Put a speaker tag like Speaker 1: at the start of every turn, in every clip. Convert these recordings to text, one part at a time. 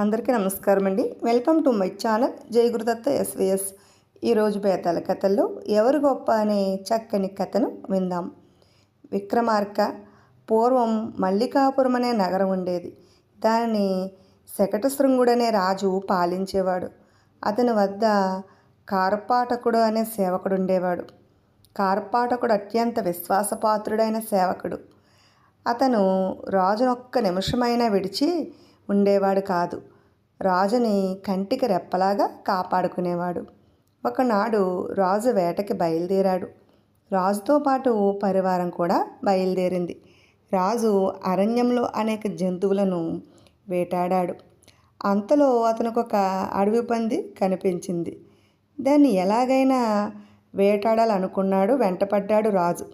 Speaker 1: అందరికీ నమస్కారం అండి. వెల్కమ్ టు మై ఛానల్ జై గురుదత్త ఎస్విఎస్. ఈరోజు బేతాల కథల్లో ఎవరు గొప్ప అనే చక్కని కథను విందాం. విక్రమార్క పూర్వం మల్లికాపురం అనే నగరం ఉండేది. దానిని శకటశృంగుడు అనే రాజు పాలించేవాడు. అతని వద్ద కార్పాటకుడు అనే సేవకుడు ఉండేవాడు. కార్పాటకుడు అత్యంత విశ్వాసపాత్రుడైన సేవకుడు. అతను రాజునొక్క నిమిషమైనా విడిచి ఉండేవాడు కాదు. రాజుని కంటికి రెప్పలాగా కాపాడుకునేవాడు. ఒకనాడు రాజు వేటకి బయలుదేరాడు. రాజుతో పాటు పరివారం కూడా బయలుదేరింది. రాజు అరణ్యంలో అనేక జంతువులను వేటాడాడు. అంతలో అతనికి ఒక అడవి పంది కనిపించింది. దాన్ని ఎలాగైనా వేటాడాలనుకున్నాడు వెంటపడ్డాడు రాజు.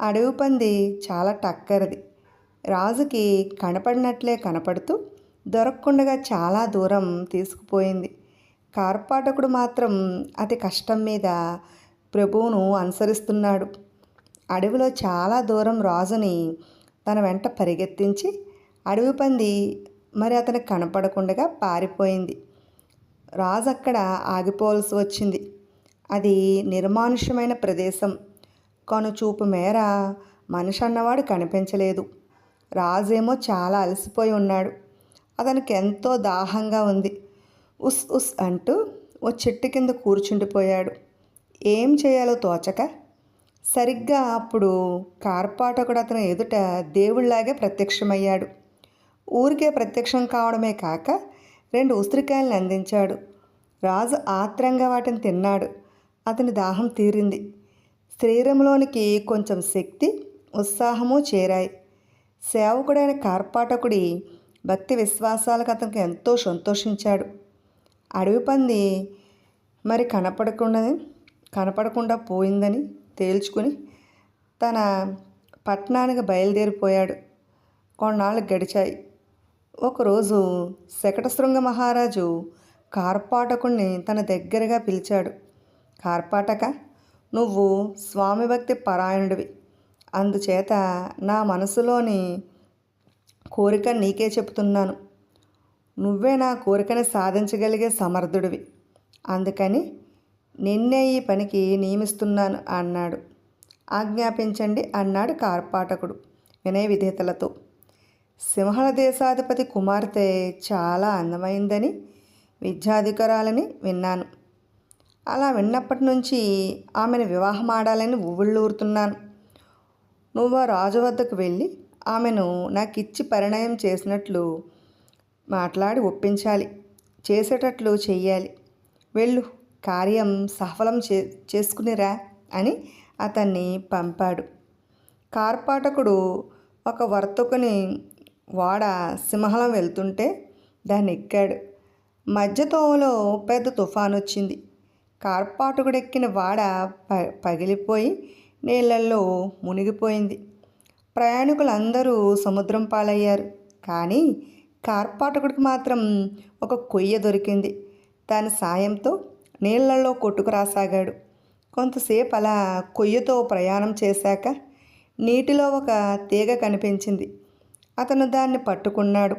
Speaker 1: అడవి పంది చాలా టక్కరది. రాజుకి కనపడినట్లే కనపడుతూ దొరకకుండా చాలా దూరం తీసుకుపోయింది. కార్పాటకుడు మాత్రం అతి కష్టం మీద ప్రభువును అనుసరిస్తున్నాడు. అడవిలో చాలా దూరం రాజుని తన వెంట పరిగెత్తించి అడవి పంది మరి అతనికి కనపడకుండా పారిపోయింది. రాజు అక్కడ ఆగిపోవలసి వచ్చింది. అది నిర్మానుష్యమైన ప్రదేశం. కనుచూపు మేర మనిషి అన్నవాడు కనిపించలేదు. రాజేమో చాలా అలసిపోయి ఉన్నాడు. అతనికి ఎంతో దాహంగా ఉంది. ఉస్ ఉస్ అంటూ ఓ చెట్టు కింద కూర్చుండిపోయాడు. ఏం చేయాలో తోచక సరిగ్గా అప్పుడు కార్పాటకుడు అతని ఎదుట దేవుళ్ళాగే ప్రత్యక్షమయ్యాడు. ఊరికే ప్రత్యక్షం కావడమే కాక రెండు ఉసిరికాయలను అందించాడు. రాజు ఆత్రంగా వాటిని తిన్నాడు. అతని దాహం తీరింది. శరీరంలోనికి కొంచెం శక్తి ఉత్సాహము చేరాయి. సేవకుడైన కార్పాటకుడి భక్తి విశ్వాసాలకు అతనికి ఎంతో సంతోషించాడు. అడవి పంది మరి కనపడకుండా కనపడకుండా పోయిందని తేల్చుకుని తన పట్టణానికి బయలుదేరిపోయాడు. కొన్నాళ్ళు గడిచాయి. ఒకరోజు శకటశృంగ మహారాజు కార్పాటకుణ్ణి తన దగ్గరగా పిలిచాడు. కార్పాటక నువ్వు స్వామి భక్తి పరాయణుడివి. అందుచేత నా మనసులోని కోరిక నీకే చెప్తున్నాను. నువ్వే నా కోరికని సాధించగలిగే సమర్థుడివి. అందుకని నిన్నే ఈ పనికి నియమిస్తున్నాను అన్నాడు. ఆజ్ఞాపించండి అన్నాడు కార్పాటకుడు వినయ విధేతలతో సింహళ దేశాధిపతి కుమార్తె చాలా అందమైందని విద్యాధికారాలని విన్నాను. అలా విన్నప్పటి నుంచి ఆమెను వివాహం ఆడాలని ఊళ్ళూరుతున్నాను నువ్వు ఆ రాజు వద్దకు వెళ్ళి ఆమెను నాకు ఇచ్చి పరిణయం చేసినట్లు మాట్లాడి ఒప్పించాలి. చేసేటట్లు చెయ్యాలి. వెళ్ళు. కార్యం సఫలం చే చేసుకునిరా అని అతన్ని పంపాడు. కార్పాటకుడు ఒక వర్తకుని వాడ సింహలం వెళ్తుంటే దాన్ని ఎక్కాడు మధ్యతోవలో పెద్ద తుఫాను వచ్చింది కార్పాటకుడు ఎక్కిన వాడ ప పగిలిపోయి నీళ్ళల్లో మునిగిపోయింది. ప్రయాణికులందరూ సముద్రం పాలయ్యారు. కానీ కార్పాటకుడికి మాత్రం ఒక కొయ్య దొరికింది. దాని సాయంతో నీళ్ళలో కొట్టుకురాసాగాడు కొంతసేపు అలా కొయ్యతో ప్రయాణం చేశాక నీటిలో ఒక తీగ కనిపించింది. అతను దాన్ని పట్టుకున్నాడు.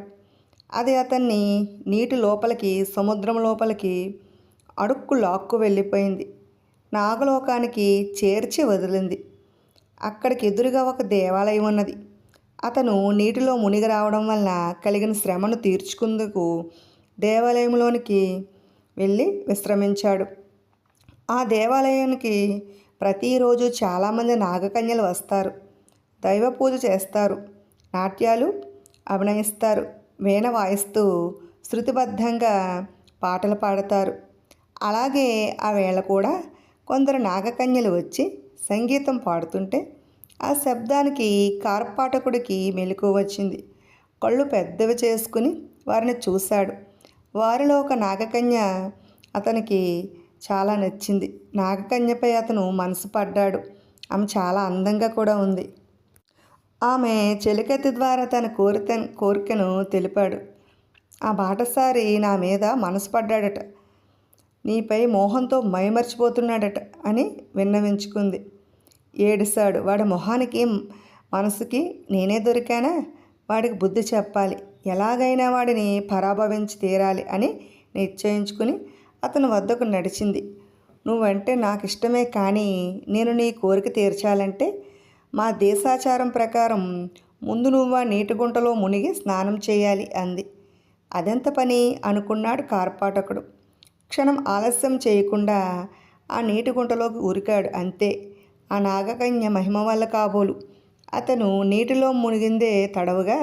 Speaker 1: అది అతన్ని నీటి లోపలికి సముద్రం లోపలికి అడుక్కు లాక్కు వెళ్ళిపోయింది. నాగలోకానికి చేర్చి వదిలింది. అక్కడికి ఎదురుగా ఒక దేవాలయం ఉన్నది. అతను నీటిలో మునిగి రావడం వల్ల కలిగిన శ్రమను తీర్చుకుందుకు దేవాలయంలోనికి వెళ్ళి విశ్రమించాడు. ఆ దేవాలయానికి ప్రతిరోజు చాలామంది నాగకన్యలు వస్తారు. దైవ పూజ చేస్తారు. నాట్యాలు అభినయిస్తారు. వీణ వాయిస్తూ శృతిబద్ధంగా పాటలు పాడతారు. అలాగే ఆ వేళ కూడా కొందరు నాగకన్యలు వచ్చి సంగీతం పాడుతుంటే ఆ శబ్దానికి కార్పాటకుడికి మెలకు వచ్చింది. కళ్ళు పెద్దవి చేసుకుని వారిని చూశాడు. వారిలో ఒక నాగకన్య అతనికి చాలా నచ్చింది. నాగకన్యపై అతను మనసు పడ్డాడు. ఆమె చాలా అందంగా కూడా ఉంది. ఆమె చెలికత్తి ద్వారా తన కోరిక కోరికను తెలిపాడు. ఆ బాటసారి నా మీద మనసు పడ్డాడట. నీపై మోహంతో మైమర్చిపోతున్నాడట అని విన్నవించుకుంది. ఏడిశాడు వాడి మొహానికి మనసుకి నేనే దొరికానా? వాడికి బుద్ధి చెప్పాలి. ఎలాగైనా వాడిని పరాభవించి తీరాలి అని నిశ్చయించుకుని అతని వద్దకు నడిచింది. నువ్వంటే నాకు ఇష్టమే కానీ నేను నీ కోరిక తీర్చాలంటే మా దేశాచారం ప్రకారం ముందు నువ్వు ఆ నీటి గుంటలో మునిగి స్నానం చేయాలి అంది. అదెంత పని? అనుకున్నాడు కార్పాటకుడు. క్షణం ఆలస్యం చేయకుండా ఆ నీటి గుంటలోకి ఉరికాడు అంతే. ఆ నాగకన్య మహిమ వల్ల కాబోలు. అతను నీటిలో మునిగిందే తడవుగా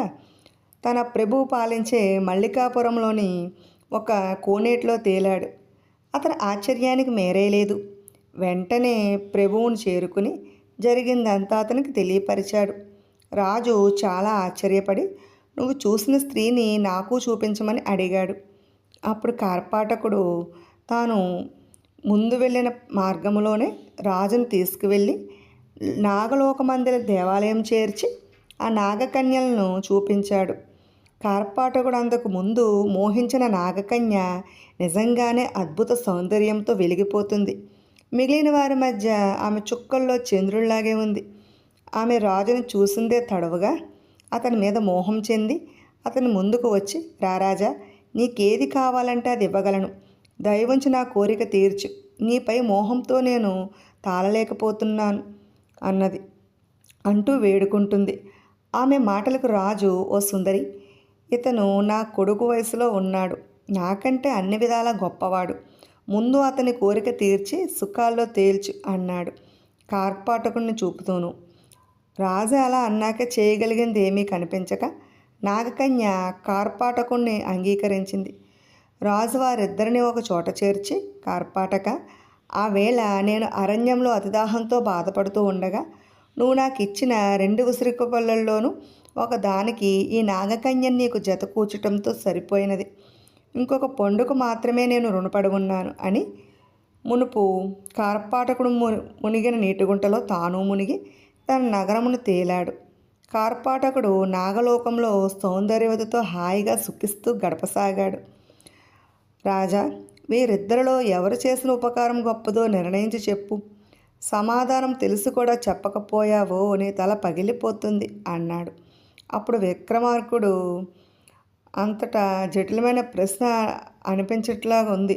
Speaker 1: తన ప్రభువు పాలించే మల్లికాపురంలోని ఒక కోనేటిలో తేలాడు. అతని ఆశ్చర్యానికి మేరే లేదు. వెంటనే ప్రభువుని చేరుకుని జరిగిందంతా అతనికి తెలియపరిచాడు. రాజు చాలా ఆశ్చర్యపడి నువ్వు చూసిన స్త్రీని నాకు చూపించమని అడిగాడు. అప్పుడు కార్పాటకుడు తాను ముందు వెళ్ళిన మార్గంలోనే రాజును తీసుకువెళ్ళి నాగలోకమందిర దేవాలయం చేర్చి ఆ నాగకన్యలను చూపించాడు. కార్పాటకుడు అంతకు ముందు మోహించిన నాగకన్య నిజంగానే అద్భుత సౌందర్యంతో వెలిగిపోతుంది. మిగిలిన వారి మధ్య ఆమె చుక్కల్లో చంద్రుల్లాగే ఉంది. ఆమె రాజును చూసిందే తడవుగా అతని మీద మోహం చెంది అతని ముందుకు వచ్చి రారాజా నీకేది కావాలంటే అది ఇవ్వగలను. దయవంచి నా కోరిక తీర్చు. నీపై మోహంతో నేను తాళలేకపోతున్నాను అన్నది అంటూ వేడుకుంటుంది. ఆమె మాటలకు రాజు ఓ సుందరి ఇతను నా కొడుకు వయసులో ఉన్నాడు. నాకంటే అన్ని విధాలా గొప్పవాడు. ముందు అతని కోరిక తీర్చి సుఖాల్లో తేల్చు అన్నాడు కార్పాటకుడిని చూపుతూను. రాజు అలా అన్నాక చేయగలిగింది ఏమీ కనిపించక నాగకన్య కార్పాటకుణ్ణి అంగీకరించింది. రాజు వారిద్దరిని ఒక చోట చేర్చి కార్పాటక ఆ వేళ నేను అరణ్యంలో అతిదాహంతో బాధపడుతూ ఉండగా నువ్వు నాకు ఇచ్చిన రెండు ఉసిరిక పళ్ళల్లోనూ ఒక దానికి ఈ నాగకన్యను నీకు జత కూర్చటంతో సరిపోయినది. ఇంకొక పండుకు మాత్రమే నేను రుణపడి ఉన్నాను అని మునుపు కార్పాటకుడు మునిగిన నీటిగుంటలో తాను మునిగి తన నగరమును తేలాడు. కార్పాటకుడు నాగలోకంలో సౌందర్యవతితో హాయిగా సుఖిస్తూ గడపసాగాడు. రాజా వీరిద్దరిలో ఎవరు చేసిన ఉపకారం గొప్పదో నిర్ణయించి చెప్పు. సమాధానం తెలిసి కూడా చెప్పకపోయావో నీ తల పగిలిపోతుంది అన్నాడు. అప్పుడు విక్రమార్కుడు అంతటా జటిలమైన ప్రశ్న అనిపించట్లాగా ఉంది.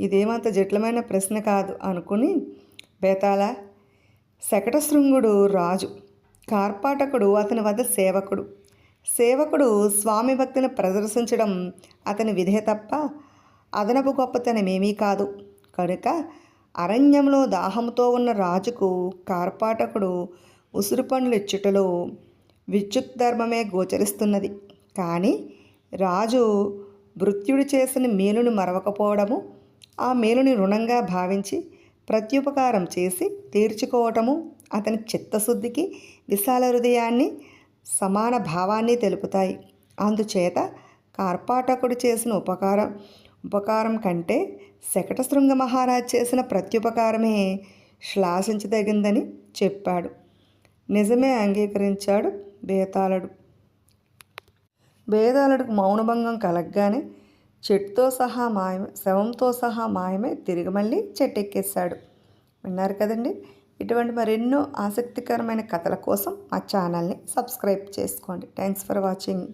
Speaker 1: ఇదేమంత జటిలమైన ప్రశ్న కాదు అనుకుని బేతాళ శకటశృంగుడు రాజు కార్పాటకుడు అతని వద్ద సేవకుడు. సేవకుడు స్వామి భక్తిని ప్రదర్శించడం అతని విధే తప్ప అదనపు గొప్పతనమేమీ కాదు. కనుక అరణ్యంలో దాహంతో ఉన్న రాజుకు కార్పాటకుడు ఉసురు పండ్లు ఇచ్చుటలో విద్యుత్ ధర్మమే గోచరిస్తున్నది. కానీ రాజు భృత్యుడు చేసిన మేలుని మరవకపోవడము ఆ మేలుని రుణంగా భావించి ప్రత్యుపకారం చేసి తీర్చుకోవటము అతని చిత్తశుద్ధికి విశాల హృదయాన్ని సమాన భావాన్ని తెలుపుతాయి. అందుచేత కార్పాటకుడు చేసిన ఉపకారం ఉపకారం కంటే శకటశృంగ మహారాజ్ చేసిన ప్రత్యుపకారమే శ్లాసించదగిందని చెప్పాడు. నిజమే అంగీకరించాడు బేతాళుడు. బేతాళుడికి మౌనభంగం కలగ్గానే చెట్టుతో సహా మాయమే శవంతో సహా మాయమే తిరిగి మళ్ళీ చెట్టెక్కేశాడు. విన్నారు కదండి? ఇటువంటి మరెన్నో ఆసక్తికరమైన కథల కోసం మా ఛానల్ని సబ్స్క్రైబ్ చేసుకోండి. థ్యాంక్స్ ఫర్ వాచింగ్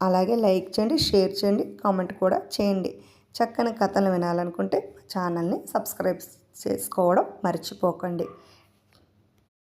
Speaker 1: అలాగే లైక్ చేయండి షేర్ చేయండి కామెంట్ కూడా చేయండి. చక్కని కథలు వినాలనుకుంటే మా ఛానల్ని సబ్స్క్రైబ్ చేసుకోవడం మర్చిపోకండి.